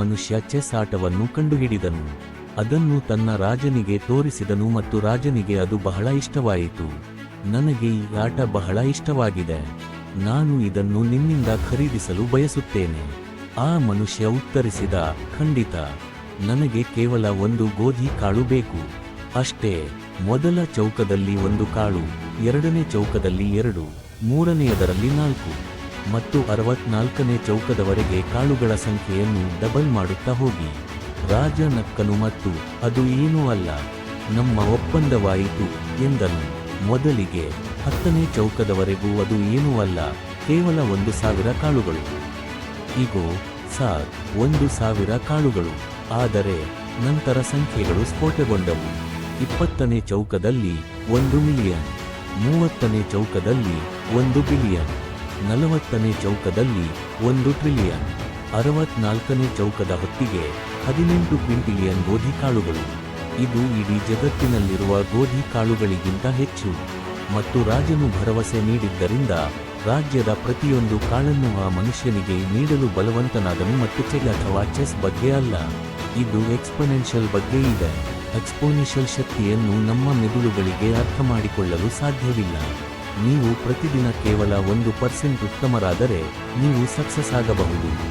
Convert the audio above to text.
ಮನುಷ್ಯ ಚೆಸ್ ಆಟವನ್ನು ಕಂಡುಹಿಡಿದನು. ಅದನ್ನು ತನ್ನ ರಾಜನಿಗೆ ತೋರಿಸಿದನು ಮತ್ತು ರಾಜನಿಗೆ ಅದು ಬಹಳ ಇಷ್ಟವಾಯಿತು. ನನಗೆ ಈ ಆಟ ಬಹಳ ಇಷ್ಟವಾಗಿದೆ. ನಾನು ಇದನ್ನು ನಿನ್ನಿಂದ ಖರೀದಿಸಲು ಬಯಸುತ್ತೇನೆ. ಆ ಮನುಷ್ಯ ಉತ್ತರಿಸಿದ, ಖಂಡಿತ. ನನಗೆ ಕೇವಲ ಒಂದು ಗೋಧಿ ಕಾಳು ಬೇಕು. ಅಷ್ಟೇ. ಮೊದಲ ಚೌಕದಲ್ಲಿ ಒಂದು ಕಾಳು, ಎರಡನೇ ಚೌಕದಲ್ಲಿ ಎರಡು, ಮೂರನೆಯದರಲ್ಲಿ ನಾಲ್ಕು. ಮತ್ತು ಅರವತ್ನಾಲ್ಕನೇ ಚೌಕದವರೆಗೆ ಕಾಳುಗಳ ಸಂಖ್ಯೆಯನ್ನು ಡಬಲ್ ಮಾಡುತ್ತಾ ಹೋಗಿ. ರಾಜ ನಕ್ಕನು ಮತ್ತು, ಅದು ಏನೂ ಅಲ್ಲ, ನಮ್ಮ ಒಪ್ಪಂದವಾಯಿತು, ಎಂದನು. ಮೊದಲಿಗೆ, ಹತ್ತನೇ ಚೌಕದವರೆಗೂ ಅದು ಏನೂ ಅಲ್ಲ, ಕೇವಲ ಒಂದು ಸಾವಿರ ಕಾಳುಗಳು. ಇಗೋ, ಸಾರ್, ಒಂದು ಸಾವಿರ ಕಾಳುಗಳು, ಆದರೆ ನಂತರ ಸಂಖ್ಯೆಗಳು ಸ್ಫೋಟಗೊಂಡವು. ಇಪ್ಪತ್ತನೇ ಚೌಕದಲ್ಲಿ ಒಂದು ಮಿಲಿಯನ್, ಮೂವತ್ತನೇ ಚೌಕದಲ್ಲಿ ಒಂದು ಬಿಲಿಯನ್. ನಲವತ್ತನೇ ಚೌಕದಲ್ಲಿ ಒಂದು ಟ್ರಿಲಿಯನ್, ಅರವತ್ನಾಲ್ಕನೇ ಚೌಕದ ಹೊತ್ತಿಗೆ ಹದಿನೆಂಟು ಕ್ವಿಂಟಿಲಿಯನ್ ಗೋಧಿ ಕಾಳುಗಳು. ಇದು ಇಡೀ ಜಗತ್ತಿನಲ್ಲಿರುವ ಗೋಧಿ ಕಾಳುಗಳಿಗಿಂತ ಹೆಚ್ಚು. ಮತ್ತು ರಾಜನು ಭರವಸೆ ನೀಡಿದ್ದರಿಂದ ರಾಜ್ಯದ ಪ್ರತಿಯೊಂದು ಕಾಳನ್ನು ಆ ಮನುಷ್ಯನಿಗೆ ನೀಡಲು ಬಲವಂತನಾದನು ಮತ್ತು ಚೆಲ್ ಅಥವಾ ಚೆಸ್ ಬಗ್ಗೆ ಅಲ್ಲ. ಇದು ಎಕ್ಸ್ಪೊನೆನ್ಷಿಯಲ್ ಬಗ್ಗೆ ಇದೆ. ಎಕ್ಸ್ಪೋನಿಷಿಯಲ್ ಶಕ್ತಿಯನ್ನು ನಮ್ಮ ಮೆದುಳುಗಳಿಗೆ ಅರ್ಥ ಮಾಡಿಕೊಳ್ಳಲು ಸಾಧ್ಯವಿಲ್ಲ. ನೀವು ಪ್ರತಿದಿನ ಕೇವಲ ಒಂದು ಪರ್ಸೆಂಟ್ ಉತ್ತಮರಾದರೆ ನೀವು ಸಕ್ಸಸ್ ಆಗಬಹುದು.